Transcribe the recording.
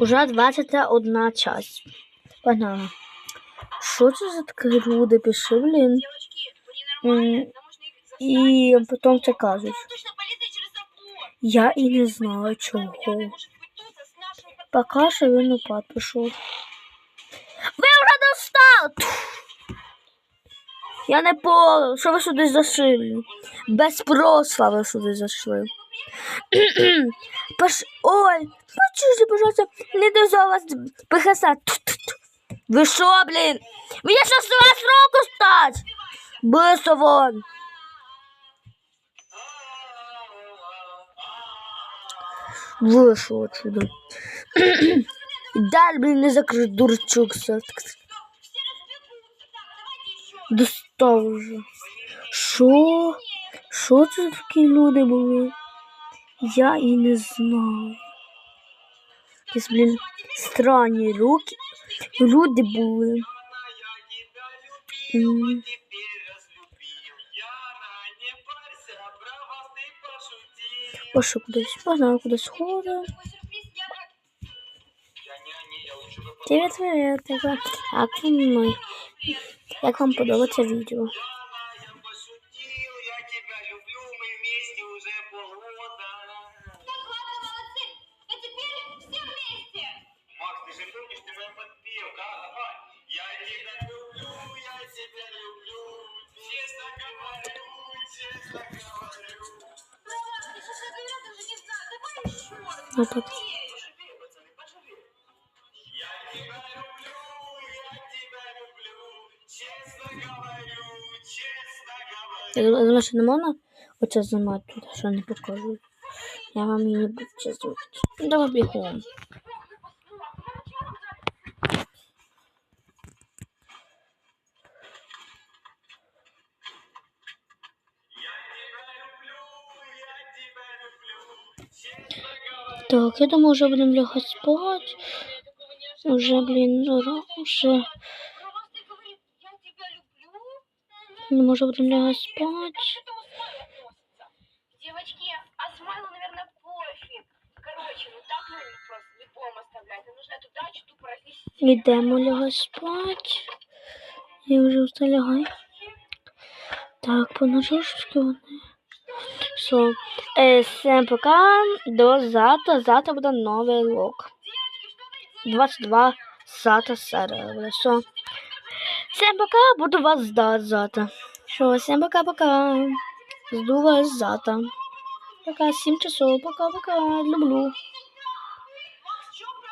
Уже 21 час. Погнали. Що це за таке люди пиши, блін? І потім це кажуть. Я і не знаю чого. Поки що він упад пішов. Ви вже достали! Я не понял, що ви сюди зашили? Без просла ви сюди зайшли. Паш... Ой, почуйте, пожалуйста, не до вас пихаса. Ви що, блін? Мені що з вас руку стать? Быстро вон. Вышел отсюда. Даль, блин, не закрыть, дурачок. Достав вже. Що? Що це такі люди були? Я і не знаю. Якісь, блін, странні руки. Люди були. М. Пошли кудись, погнали кудись привіт. Як вам, як вам, як вам подобається відео? мы вместе уже полгода. Так, ладно, молодцы. А теперь все вместе. Макс, ты же помнишь, ты мой подпел, да? Давай. Я тебя люблю, я тебя люблю. Честно говорю, честно говорю. Ну ладно, сейчас я говорю, даже не знаю. Давай еще. Вот так. Пожалей, пацаны, пожалей. Я тебя люблю, я тебя люблю. Честно говорю, честно говорю. Я думаю, що не можна оце знімати тут, що не покажу. Я вам її не буду знімати. Ну, Давай бігом. Я тебя люблю, я тебя люблю. Честно говорю. Так, я думаю, вже будемо лягати спати. Йдемо лягати спати. Я вже лягаю. Так, поножовськи вони. Все. Е, всім пока. До завтра. Завтра буде новий лог. 22 завтра серія. Все. Всім пока. Буду вас ждать завтра. Все, всім пока-пока. Жду вас завтра. Пока, 7 часов. Пока-пока. Люблю.